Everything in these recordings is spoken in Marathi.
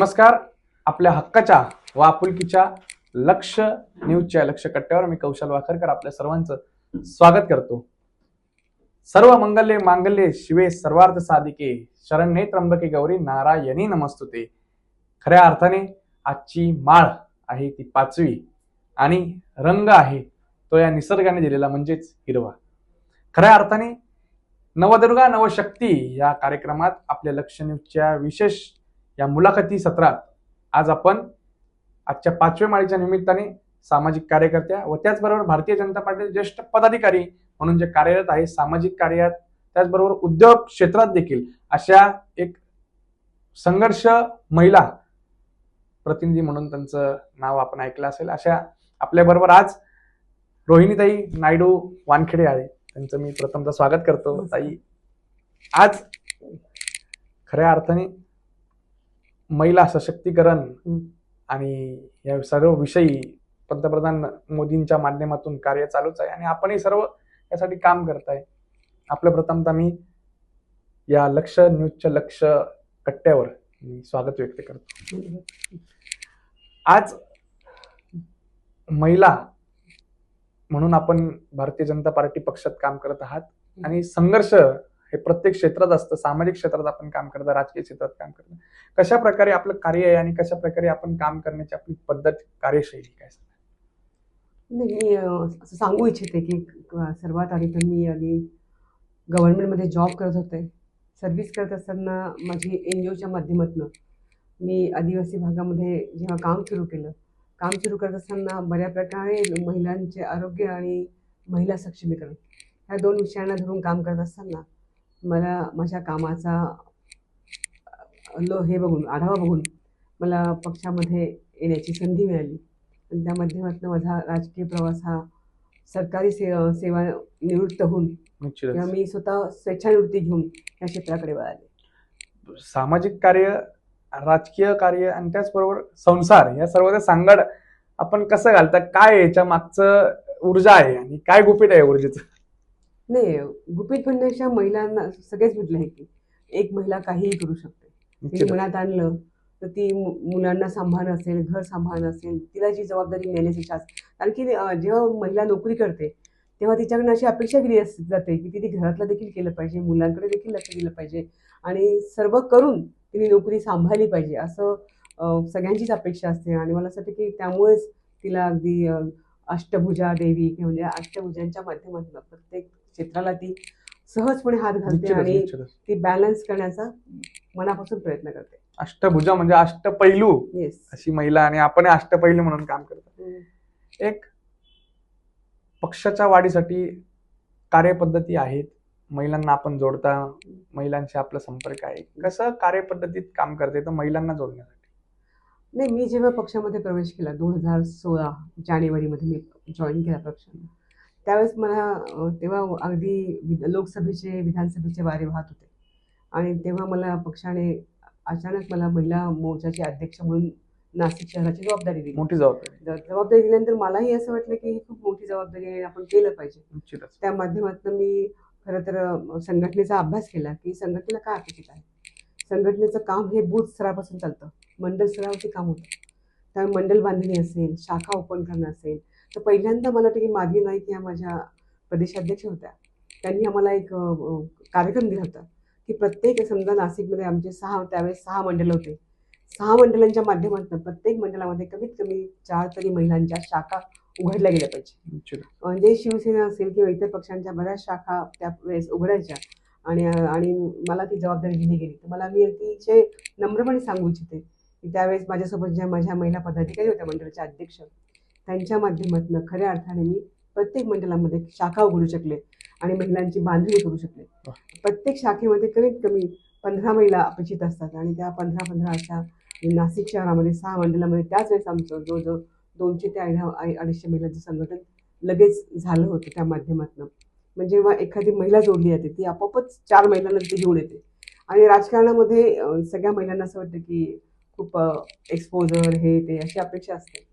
नमस्कार. आपल्या हक्काच्या व आपुलकीच्या लक्ष न्यूजच्या लक्ष कट्ट्यावर मी कौशल वाखरकर आपल्या सर्वांचं स्वागत करतो. सर्व मंगल्ये मांगल्ये शिवे सर्वार्थ साधिके. शरण्ये त्र्यंबके गौरी नारायणी नमस्तुते. खऱ्या अर्थाने आजची माळ आहे ती पाचवी आणि रंग आहे तो या निसर्गाने दिलेला म्हणजेच हिरवा. खऱ्या अर्थाने नवदुर्गा नवशक्ती या कार्यक्रमात आपल्या लक्ष न्यूजच्या विशेष या मुलाखती सत्रात आज आपण आजच्या पाचव्या माळीच्या निमित्ताने सामाजिक कार्यकर्त्या व त्याचबरोबर भारतीय जनता पार्टीचे ज्येष्ठ पदाधिकारी म्हणून जे कार्यरत आहे सामाजिक कार्यात त्याचबरोबर उद्योग क्षेत्रात देखील अशा एक संघर्ष महिला प्रतिनिधी म्हणून त्यांचं नाव आपण ऐकलं असेल अशा आपल्याबरोबर आज रोहिणीताई नायडू वानखेडे आहे. त्यांचं मी प्रथमतः स्वागत करतो. ताई आज खऱ्या अर्थाने महिला सशक्तीकरण आणि या सर्व विषयी पंतप्रधान मोदींच्या माध्यमातून कार्य चालूच आहे आणि आपणही सर्व यासाठी काम करताय आपलं प्रथमतः मी या लक्ष न्यूजच्या लक्ष कट्ट्यावर मी स्वागत व्यक्त करतो. आज महिला म्हणून आपण भारतीय जनता पार्टी पक्षात काम करत आहात आणि संघर्ष हे प्रत्येक क्षेत्रात असतं. सामाजिक क्षेत्रात आपण काम करतो राजकीय क्षेत्रात काम करतो. कशा प्रकारे आपलं कार्य आहे आणि कशा प्रकारे आपण काम करण्याची आपली पद्धत कार्यशैली काय नाही मी असं सांगू इच्छिते की सर्वात आधी तर मी आधी गव्हर्नमेंटमध्ये जॉब करत होते. सर्व्हिस करत असताना माझी एन जी ओच्या माध्यमातून मी आदिवासी भागामध्ये जेव्हा काम सुरू केलं काम सुरू करत असताना बऱ्या प्रकारे महिलांचे आरोग्य आणि महिला सक्षमीकरण ह्या दोन विषयांना धरून काम करत असताना मला माझ्या कामाचा लो हे बघून आढावा बघून मला पक्षामध्ये येण्याची संधी मिळाली. आणि त्या माध्यमातून माझा राजकीय प्रवास हा सरकारी से सेवा निवृत्त होऊन किंवा मी स्वतः स्वेच्छानिवृत्ती घेऊन या क्षेत्राकडे वळाले. सामाजिक कार्य राजकीय कार्य आणि त्याचबरोबर संसार या सर्व सांगड आपण कसं घालता? काय याच्या मागचं ऊर्जा आहे आणि काय गुपित आहे ऊर्जेचं? नाही गुपित म्हणण्याच्या महिलांना सगळेच म्हटलं आहे की एक महिला काहीही करू शकते. तिने. मनात आणलं तर ती मु- मुलांना सांभाळणं असेल घर सांभाळणं असेल तिला जी जबाबदारी मॅनेज असते कारण की जेव्हा महिला नोकरी करते तेव्हा तिच्याकडनं अशी अपेक्षा केली अस- जाते की तिने घरातलं देखील केलं पाहिजे मुलांकडे देखील लक्ष दिलं पाहिजे आणि सर्व करून तिने नोकरी सांभाळली पाहिजे असं सगळ्यांचीच अपेक्षा असते. आणि मला असं वाटतं की त्यामुळेच तिला अगदी अष्टभुजा देवी किंवा म्हणजे अष्टभुजांच्या माध्यमातून प्रत्येक क्षेत्राला ती सहजपणे हात घालते आणि ती बॅलन्स करण्याचा मनापासून प्रयत्न करते. अष्टभुजा म्हणजे अष्टपैलू अशी महिला आणि आपण अष्टपैलू म्हणून काम करतो. एक पक्षाच्या वाढीसाठी कार्यपद्धती आहेत. महिलांना आपण जोडता महिलांशी आपला संपर्क आहे. कसं कार्यपद्धतीत काम करते तर महिलांना जोडण्यासाठी? नाही मी जेव्हा पक्षामध्ये प्रवेश केला दोन हजार सोळा जानेवारीमध्ये मी जॉईन केला पक्षाने त्यावेळेस मला तेव्हा अगदी लोकसभेचे विधानसभेचे वारे वाहत होते. आणि तेव्हा मला पक्षाने अचानक मला महिला मोर्चाचे अध्यक्ष म्हणून नाशिक शहराची जबाबदारी दिली. मोठी जबाबदारी. जबाबदारी दिल्यानंतर मलाही असं वाटलं की ही खूप मोठी जबाबदारी आहे आपण केलं पाहिजे. त्या माध्यमातून मी खरं तर संघटनेचा अभ्यास केला की संघटनेला काय अपेक्षित आहे? संघटनेचं काम हे बूथ स्तरापासून चालतं. मंडल स्तरावरती काम होतं. त्यामुळे मंडल बांधणी असेल शाखा ओपन करणं असेल तर पहिल्यांदा मला वाटतं की माधवी नाईक या माझ्या प्रदेशाध्यक्ष होत्या. त्यांनी आम्हाला एक कार्यक्रम दिला होता की प्रत्येक समजा नाशिकमध्ये आमचे सहा त्यावेळेस सहा मंडलं होते. सहा मंडलांच्या माध्यमातून प्रत्येक मंडळामध्ये कमीत कमी चार तरी महिलांच्या शाखा उघडल्या गेल्या पाहिजे. म्हणजे शिवसेना असेल किंवा इतर पक्षांच्या बऱ्याच शाखा त्या वेळेस उघडायच्या आणि आणि मला ती जबाबदारी दिली गेली. तर मला मी अतिशय नम्रपणे सांगू इच्छिते की त्यावेळेस माझ्यासोबत ज्या माझ्या महिला पदाधिकारी होत्या मंडळाच्या अध्यक्ष त्यांच्या माध्यमातून खऱ्या अर्थाने मी प्रत्येक मंडळामध्ये शाखा उघडू शकले आणि महिलांची बांधणी करू शकले. प्रत्येक शाखेमध्ये कमीत कमी पंधरा महिला अपेक्षित असतात आणि त्या पंधरा पंधरा अशा नाशिक शहरामध्ये सहा मंडळामध्ये त्याच वेळेस आमचं जवळजवळ दोनशे ते अडीच अडीचशे महिलांचं संघटन लगेच झालं होतं त्या माध्यमातून. म्हणजे जेव्हा एखादी महिला जोडली जाते ती आपोआपच चार महिलांना ती घेऊन येते. आणि राजकारणामध्ये सगळ्या महिलांना असं वाटतं की खूप एक्सपोजर हे ते अशी अपेक्षा असते.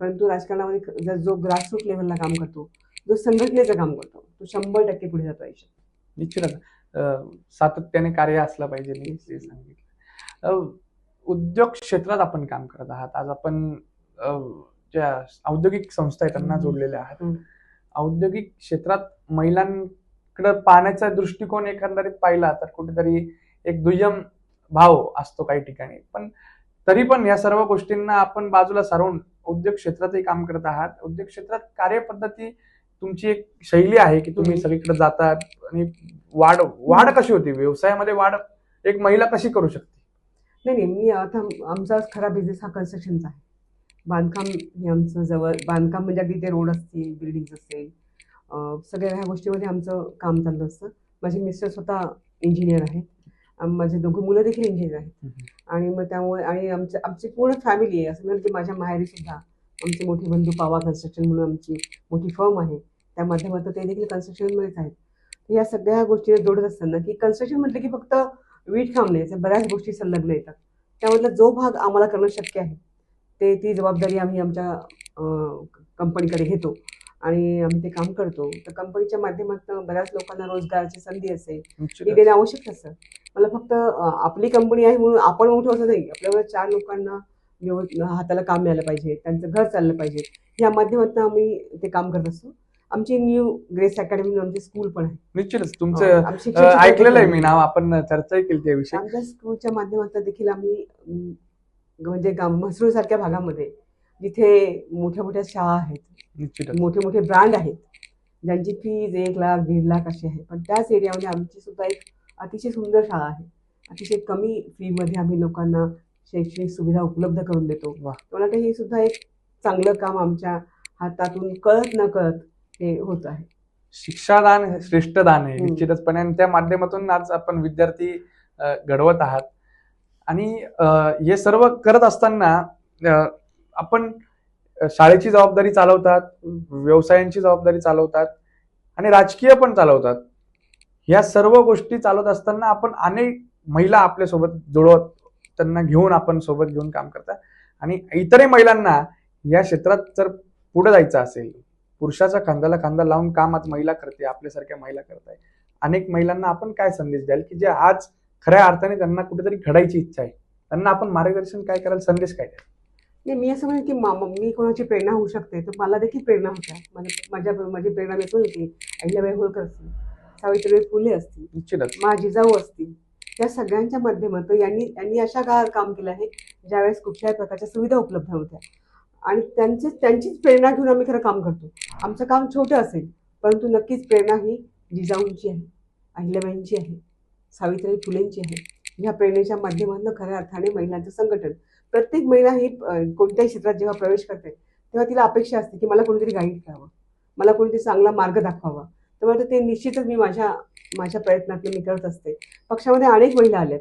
परंतु राजकारणामध्ये जर जो ग्रासरूट लेवलला काम करतो जो संघटनेचं काम करतो तो शंभर टक्के पुढे जातो आयुष्यात. निश्चितच. सातत्याने कार्य असलं पाहिजे सांगितलं. उद्योग क्षेत्रात आपण काम करत आहात. आज आपण ज्या औद्योगिक संस्था आहेत त्यांना. जोडलेल्या आहात. औद्योगिक क्षेत्रात महिलांकडे पाहण्याचा दृष्टिकोन एकंदरीत पाहिला तर कुठेतरी एक दुय्यम भाव असतो काही ठिकाणी. पण तरी पण या सर्व गोष्टींना आपण बाजूला सारून उद्योग क्षेत्रातही काम करत आहात. उद्योग क्षेत्रात कार्यपद्धती तुमची एक शैली आहे की तुम्ही सगळीकडे जातात आणि वाढ वाढ कशी होती? व्यवसायामध्ये वाढ एक महिला कशी करू शकते? नाही नाही मी आता आमचा खरा बिझनेस हा कन्स्ट्रक्शनचा आहे. बांधकाम हे आमचं जवळ बांधकाम म्हणजे अगदी ते रोड असतील बिल्डिंग्स असतील. सगळ्या ह्या गोष्टीमध्ये आमचं काम चाललं असतं. माझे मिस्टर स्वतः इंजिनियर आहेत. माझे दोघं मुलं देखील इंजिनियर आहेत आणि मग त्यामुळे आणि आमचं आमची पूर्ण फॅमिली आहे. असं म्हणून की माझ्या माहेरी सुद्धा आमचे मोठे बंधू पावा कन्स्ट्रक्शन म्हणून आमची मोठी फर्म आहे. त्या माध्यमातून ते देखील कन्स्ट्रक्शनमध्येच आहेत. या सगळ्या गोष्टी जोडत असताना की कन्स्ट्रक्शन म्हटलं की फक्त वीट काम नाही बऱ्याच गोष्टी संलग्न येतात. त्यामधला जो भाग आम्हाला करणं शक्य आहे ते ती जबाबदारी आम्ही आमच्या कंपनीकडे घेतो. आणि आम्ही ते काम करतो. तर कंपनीच्या माध्यमातून बऱ्याच लोकांना रोजगाराची संधी असेल. ही. देणं आवश्यक असतं. मला फक्त आपली कंपनी आहे म्हणून आपण मोठं असं नाही. आपल्याला चार लोकांना हाताला काम मिळालं पाहिजे त्यांचं घर चाललं पाहिजे. या माध्यमातून आम्ही ते काम करत असतो. आमची न्यू ग्रेस अकॅडमी आमची स्कूल पण आहे. निश्चितच. तुमचं अ, शिक्षण ऐकलेलं आहे मी. नाव आपण चर्चाही केली त्याविषयी आमच्या स्कूलच्या माध्यमातून देखील आम्ही म्हणजे म्हसरूळ सारख्या भागामध्ये जिथे मोठ्या मोठ्या शाळा आहेत. मोठे मोठे ब्रँड आहेत. ज्यांची फीज एक लाख दीड लाख अशी आहे. पण त्याच एरियामध्ये आमची सुद्धा एक अतिशय सुंदर शाळा आहे. अतिशय कमी फीमध्ये आम्ही लोकांना शैक्षणिक सुविधा उपलब्ध करून देतो. मला हे सुद्धा एक चांगलं काम आमच्या हातातून कळत न कळत हे होत आहे. शिक्षादान हे श्रेष्ठ दान आहे. निश्चितचपणे. आणि त्या माध्यमातून आज आपण विद्यार्थी घडवत आहात. आणि हे सर्व करत असताना आपण शाळेची जबाबदारी चालवतात व्यवसायांची जबाबदारी चालवतात आणि राजकीय पण चालवतात. या सर्व गोष्टी चालवत असताना आपण अनेक महिला आपल्यासोबत जुळवत त्यांना घेऊन आपण सोबत घेऊन काम करतात आणि इतरही महिलांना या क्षेत्रात जर पुढे जायचं असेल पुरुषाच्या खांद्याला खांदा लावून काम आज महिला करते आपल्यासारख्या महिला करताय. अनेक महिलांना आपण काय संदेश द्याल की जे आज खऱ्या अर्थाने त्यांना कुठेतरी घडायची इच्छा आहे? त्यांना आपण मार्गदर्शन काय कराल? संदेश काय द्याल? नाही मी असं म्हणेन की मा- मा- मी कोणाची प्रेरणा होऊ शकते तर मला देखील प्रेरणा होत्या. माझ्या माझ्या माझी प्रेरणा मी की अहिल्याबाई होळकर असतील सावित्रीबाई फुले असतील निश्चितच. माझी जाऊ असतील या सगळ्यांच्या माध्यमातून यांनी यांनी अशा काळात काम केलं आहे ज्यावेळेस कुठल्याही प्रकारच्या सुविधा उपलब्ध नव्हत्या. आणि त्यांचे त्यांचीच प्रेरणा घेऊन आम्ही खरं काम करतो. आमचं काम छोटं असेल परंतु नक्कीच प्रेरणा ही जिजाऊंची आहे अहिल्याबाईंची आहे सावित्रीबाई फुलेंची आहे. ह्या प्रेरणेच्या माध्यमातून खऱ्या अर्थाने महिलांचं संघटन प्रत्येक महिला ही कोणत्याही क्षेत्रात जेव्हा प्रवेश करते तेव्हा तिला अपेक्षा असते की मला कोणीतरी गाईड करावं. मला कोणीतरी चांगला मार्ग दाखवावा. तर मला ते निश्चितच मी माझ्या माझ्या प्रयत्नातून मी करत असते. पक्षामध्ये अनेक महिला आल्यात.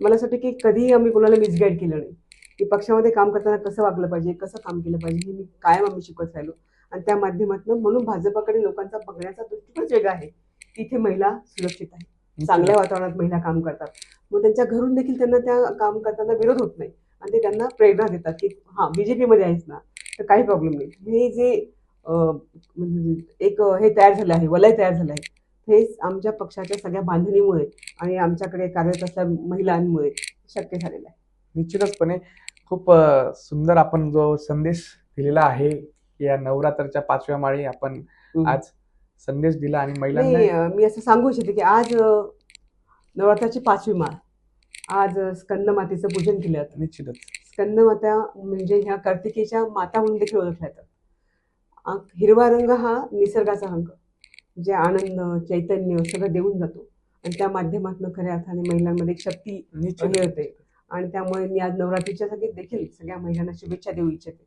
मला असं वाटतं की कधीही आम्ही कोणाला मिसगाईड केलं नाही. की पक्षामध्ये काम करताना कसं वागलं पाहिजे कसं काम केलं पाहिजे हे मी कायम आम्ही शिकत राहिलो. आणि त्या माध्यमातून म्हणून भाजपाकडे लोकांचा बघण्याचा दृष्टिकोनच वेगळा आहे. तिथे महिला सुरक्षित आहे चांगल्या वातावरणात महिला काम करतात. मग त्यांच्या घरून देखील त्यांना त्या काम करताना विरोध होत नाही. आणि ते त्यांना प्रेरणा देतात की हां बीजेपीमध्ये आहेस ना तर काही प्रॉब्लेम नाही. हे जे म्हणजे एक हे तयार झालं आहे वलय तयार झालं आहे हे आमच्या पक्षाच्या सगळ्या बांधणीमुळे आणि आमच्याकडे कार्यरत असलेल्या महिलांमुळे शक्य झालेलं आहे. निश्चितचपणे खूप सुंदर आपण जो संदेश दिलेला आहे या नवरात्रच्या पाचव्या माळी आपण आज संदेश दिला आणि महिलांना अं, मी असं सांगू इच्छिते की आज नवरात्राची पाचवी माळ आज स्कंदमातेचं पूजन केलं जातं निश्चितच. स्कंदमाता म्हणजे ह्या कार्तिकेच्या माता म्हणून देखील ओळखल्या जातात. हिरवा रंग हा निसर्गाचा रंग जे आनंद चैतन्य सगळं देऊन जातो. आणि त्या माध्यमातून खऱ्या अर्थाने महिलांमध्ये शक्ती हे होते. आणि त्यामुळे मी आज नवरात्रीच्या देखील सगळ्या महिलांना शुभेच्छा देऊ इच्छिते.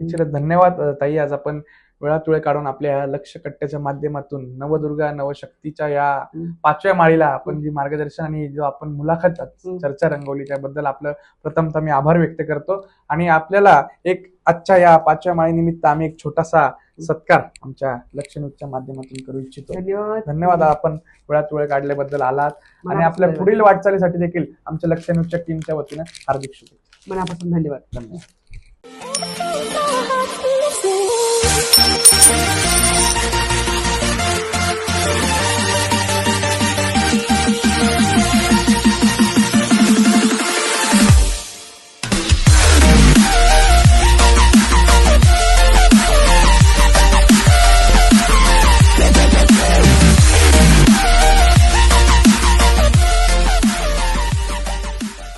निश्चितच धन्यवाद ताई. आज आपण वेळात वेळ काढून आपल्या लक्ष कट्ट्याच्या माध्यमातून नवदुर्गा नवशक्तीच्या या. पाचव्या माळीला आपण जी मार्गदर्शन आणि जो आपण मुलाखत. चर्चा रंगवली त्याबद्दल आपलं प्रथमतः मी आभार व्यक्त करतो. आणि आपल्याला एक आजच्या या पाचव्या माळीनिमित्त आम्ही एक छोटासा सत्कार आमच्या लक्ष न्यूजच्या माध्यमातून करू इच्छितो. धन्यवाद. आपण वेळात वेळ काढल्याबद्दल आलात. आणि आपल्या. पुढील वाटचालीसाठी देखील आमच्या लक्ष न्यूजच्या टीमच्या वतीनं हार्दिक शुभेच्छा. मनापासून धन्यवाद. धन्यवाद. ちょっと。